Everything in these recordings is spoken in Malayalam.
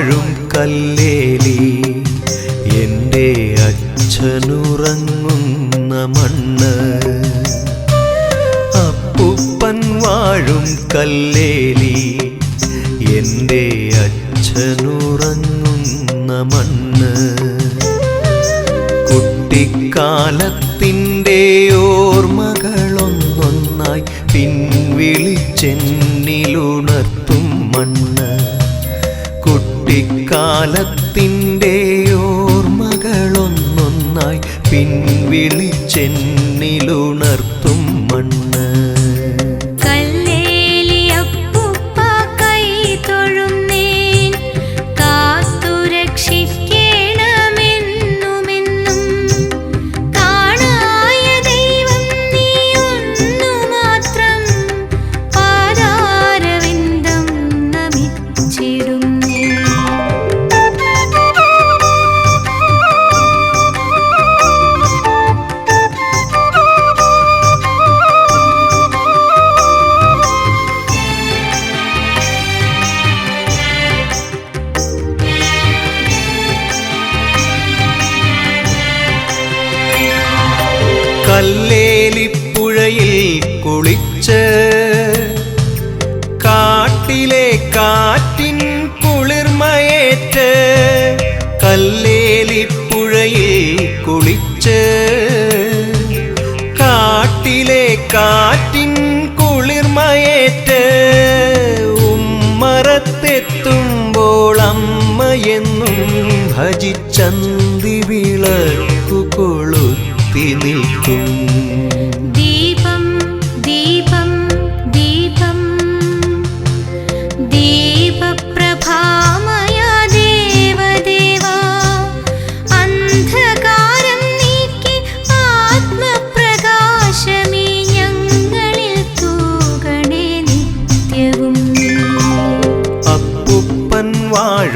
കല്ലേലി എന്റെ അച്ഛനുറങ്ങുന്ന മണ്ണ്. അപ്പുപ്പൻ വാഴും കല്ലേലി എന്റെ അച്ഛനുറങ്ങുന്ന മണ്ണ്. കുട്ടിക്കാലത്തിന്റെ ഓർമ്മകളൊന്നൊന്നായി പിൻവിളിച്ചെന്നിലുണർത്തും മണ്ണ്. കുട്ടിക്കാലത്തിന്റെ ഓർമ്മകളൊന്നൊന്നായി പിൻവിളിച്ചെന്നിലുണർത്തും മണ്ണ് കല്ലേലിപ്പുഴയിൽ കുളിച്ച് കാട്ടിലെ കാറ്റിൻ കുളിർമയേറ്റ് കല്ലേലിപ്പുഴയിൽ കുളിച്ച് കാട്ടിലെ കാറ്റിൻ കുളിർമയേറ്റ് ഉമ്മറത്തെത്തുമ്പോൾ അമ്മയെന്നും ഭജിച്ചന്തി വിളക്കു കൊളുത്തി നിൽക്കും.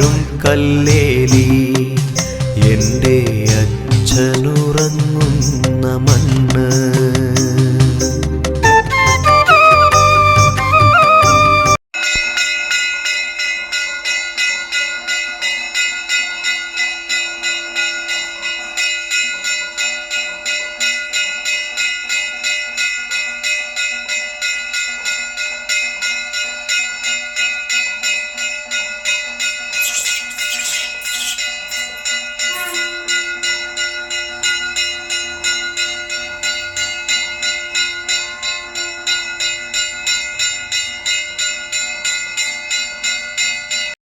വരും കല്ലേലി. എന്റെ അച്ഛനുറങ്ങുന്ന മണ്ണ്.